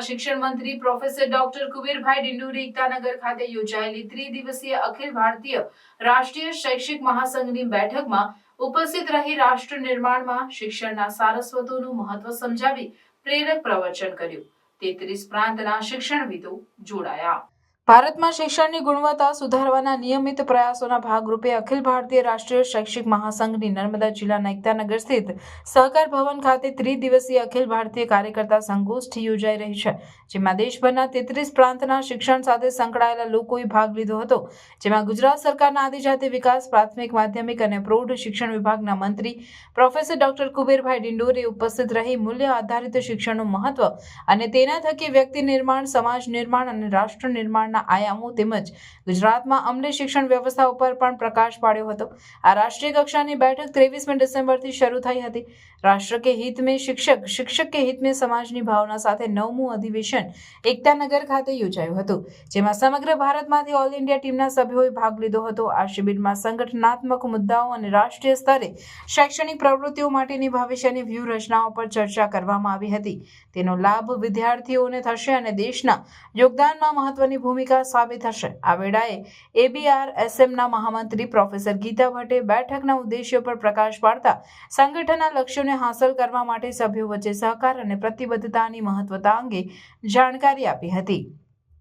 ગુજરાતના શિક્ષણ મંત્રી પ્રોફેસર ડોક્ટર કુબેરભાઈ ડિંડુરી એકતાનગર ખાતે યોજાયેલી ત્રિદિવસીય અખિલ ભારતીય રાષ્ટ્રીય શૈક્ષિક મહાસંઘની બેઠકમાં ઉપસ્થિત રહી રાષ્ટ્ર નિર્માણમાં શિક્ષણના સારસ્વતોનું મહત્વ સમજાવી પ્રેરક પ્રવચન કર્યું. તેત્રીસ પ્રાંતના શિક્ષણવિદો જોડાયા. ભારતમાં શિક્ષણની ગુણવત્તા સુધારવાના નિયમિત પ્રયાસોના ભાગરૂપે અખિલ ભારતીય રાષ્ટ્રીય શૈક્ષિક મહાસંઘની નર્મદા જિલ્લાના એકતાનગર સ્થિત સહકાર ભવન ખાતે ત્રિદિવસીય અખિલ ભારતીય કાર્યકર્તા સંગોષ્ઠી યોજાઈ રહી છે, જેમાં દેશભરના તેત્રીસ પ્રાંતના શિક્ષણ સાથે સંકળાયેલા લોકોએ ભાગ લીધો હતો, જેમાં ગુજરાત સરકારના આદિજાતિ વિકાસ, પ્રાથમિક, માધ્યમિક અને પ્રૌઢ શિક્ષણ વિભાગના મંત્રી પ્રોફેસર ડોક્ટર કુબેરભાઈ ડિંડોરે ઉપસ્થિત રહી મૂલ્ય આધારિત શિક્ષણનું મહત્વ અને તેના થકી વ્યક્તિ નિર્માણ, સમાજ નિર્માણ અને રાષ્ટ્ર નિર્માણના આયામો તેમજ ગુજરાતમાં અમલી શિક્ષણ વ્યવસ્થા ઉપર પણ પ્રકાશ પાડ્યો હતો. આ રાષ્ટ્રીય કક્ષાની બેઠક ત્રેવીસમી ડિસેમ્બરથી શરૂ થઈ હતી. રાષ્ટ્ર કે હિત મેં શિક્ષક શિક્ષક કે હિત મેં સમાજની ભાવના સાથે નવમું અધિવેશન એકતાનગર ખાતે યોજાયું હતું, જેમાં સમગ્ર ભારતમાંથી ઓલ ઇન્ડિયા ટીમના સભ્યોએ ભાગ લીધો હતો. આ શિબિરમાં સંગઠનાત્મક મુદ્દાઓ અને રાષ્ટ્રીય સ્તરે શૈક્ષણિક પ્રવૃત્તિઓ માટેની ભવિષ્યની વ્યૂહરચનાઓ પર ચર્ચા કરવામાં આવી હતી. તેનો લાભ વિદ્યાર્થીઓને થશે અને દેશના યોગદાનમાં મહત્વની ભૂમિકા સાબિત થશે. આ વેળાએ એબીઆર એસએમના મહામંત્રી પ્રોફેસર ગીતા ભટ્ટે બેઠકના ઉદ્દેશ્યો પર પ્રકાશ પાડતા સંગઠનના લક્ષ્યોને હાંસલ કરવા માટે સભ્યો વચ્ચે સહકાર અને પ્રતિબદ્ધતાની મહત્વતા અંગે જાણકારી આપી હતી.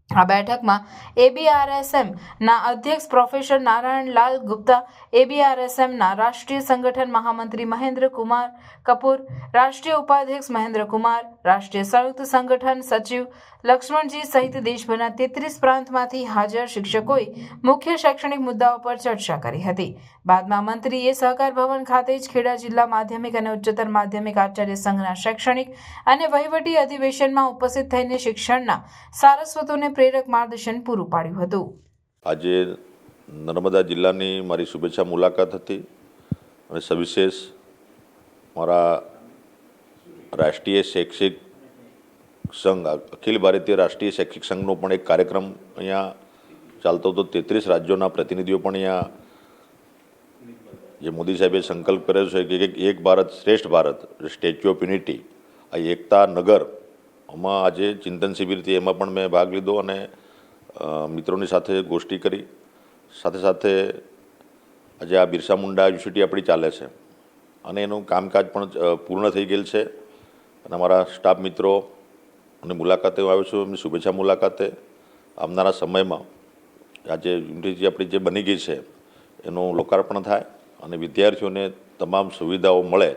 આ બેઠકમાં એબીઆરએસએમના અધ્યક્ષ પ્રોફેસર નારાયણ લાલ ગુપ્તા એબીઆરએસએમના રાષ્ટ્રીય સંગઠન મહામંત્રી મહેન્દ્ર કુમાર કપૂર, રાષ્ટ્રીય ઉપાધ્યક્ષ મહેન્દ્ર કુમાર, રાષ્ટ્રીય સંયુક્ત સંગઠન સચિવ લક્ષ્મણજી સહિત દેશભરના તેત્રીસ પ્રાંતમાંથી હાજર શિક્ષકોએ મુખ્ય શૈક્ષણિક મુદ્દાઓ પર ચર્ચા કરી હતી. બાદમાં મંત્રીએ સહકાર ભવન ખાતે જ ખેડા જિલ્લા માધ્યમિક અને ઉચ્ચતર માધ્યમિક આચાર્ય સંઘના શૈક્ષણિક અને વહીવટી અધિવેશનમાં ઉપસ્થિત થઈને શિક્ષણના સારસ્વતોને પ્રેરક માર્ગદર્શન પૂરું પાડ્યું હતું. આજે નર્મદા જિલ્લાની મારી શુભેચ્છા મુલાકાત હતી અને સવિશેષ મારા રાષ્ટ્રીય શૈક્ષિક સંઘ, અખિલ ભારતીય રાષ્ટ્રીય શૈક્ષિક સંઘનો પણ એક કાર્યક્રમ અહીંયા ચાલતો હતો. તેત્રીસ રાજ્યોના પ્રતિનિધિઓ પણ અહીંયા જે મોદી સાહેબે સંકલ્પ કર્યો છે કે એક ભારત શ્રેષ્ઠ ભારત, સ્ટેચ્યુ ઓફ યુનિટી, આ એકતા નગર આમાં આજે ચિંતન શિબિરથી એમાં પણ મેં ભાગ લીધો અને મિત્રોની સાથે ગોષ્ઠી કરી. સાથે સાથે આજે આ બિરસા મુંડા યુનિવર્સિટી આપણી ચાલે છે. અને એનું કામકાજ પણ પૂર્ણ થઈ ગયેલ છે. અને અમારા સ્ટાફ મિત્રો અને મુલાકાતે હું આવ્યો છું, એમની શુભેચ્છા મુલાકાતે આવનારા સમયમાં આજે યુનિવર્સિટી આપણી જે બની ગઈ છે, એનું લોકાર્પણ થાય અને વિદ્યાર્થીઓને તમામ સુવિધાઓ મળે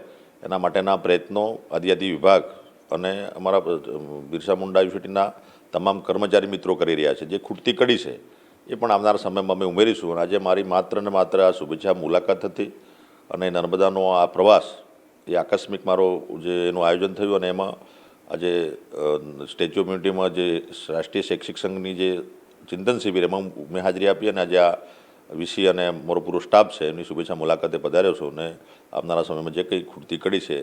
એના માટેના પ્રયત્નો આદિજાતિ વિભાગ અને અમારા બિરસા મુંડા યુનિવર્સિટીના તમામ કર્મચારી મિત્રો કરી રહ્યા છે. જે ખૂટતી કડી છે, એ પણ આવનારા સમયમાં અમે ઉમેરીશું. અને આજે મારી માત્ર ને માત્ર આ શુભેચ્છા મુલાકાત હતી અને નર્મદાનો આ પ્રવાસ, એ આકસ્મિક મારો જે એનું આયોજન થયું અને એમાં આજે સ્ટેચ્યુ ઓફ યુનિટીમાં જે રાષ્ટ્રીય શૈક્ષિક સંઘની જે ચિંતન શિબિર, એમાં મેં હાજરી આપી અને આજે આ વીસી અને મારો પૂરો સ્ટાફ છે, એમની શુભેચ્છા મુલાકાતે પધાર્યો છું. અને આવનારા સમયમાં જે કંઈ ખૂટતી કડી છે,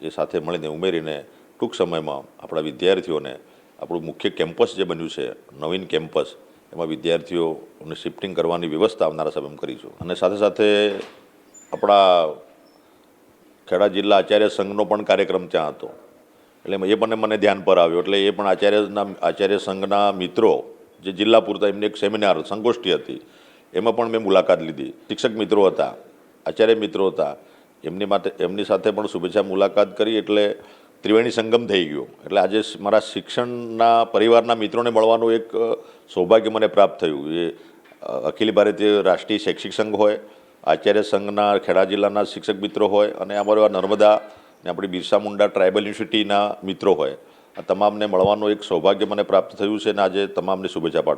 એ સાથે મળીને ઉમેરીને ટૂંક સમયમાં આપણા વિદ્યાર્થીઓને આપણું મુખ્ય કેમ્પસ જે બન્યું છે, નવીન કેમ્પસ, એમાં વિદ્યાર્થીઓને શિફ્ટિંગ કરવાની વ્યવસ્થા આવનારા સમયમાં કરીશું. અને સાથે સાથે આપણા ખેડા જિલ્લા આચાર્ય સંઘનો પણ કાર્યક્રમ ત્યાં હતો. એટલે એ પણ મને ધ્યાન પર આવ્યો. એટલે એ પણ આચાર્યના, આચાર્ય સંઘના મિત્રો, જે જિલ્લા પૂરતા એમની એક સેમિનાર, સંગોષ્ઠી હતી, એમાં પણ મેં મુલાકાત લીધી. શિક્ષક મિત્રો હતા, આચાર્ય મિત્રો હતા, એમની માટે, એમની સાથે પણ શુભેચ્છા મુલાકાત કરી. એટલે ત્રિવેણી સંગમ થઈ ગયો. એટલે આજે મારા શિક્ષણના પરિવારના મિત્રોને મળવાનું એક સૌભાગ્ય મને પ્રાપ્ત થયું. એ અખિલ ભારતીય રાષ્ટ્રીય શૈક્ષિક સંઘ હોય, આચાર્ય સંઘના ખેડા જિલ્લાના શિક્ષક મિત્રો હોય, અને અમારો આ નર્મદા ને આપણી બિરસા મુંડા ટ્રાઇબલ યુનિવર્સિટીના મિત્રો હોય. આ તમામને મળવાનું એક સૌભાગ્ય મને પ્રાપ્ત થયું છે, અને આજે તમામને શુભેચ્છા પાઠવું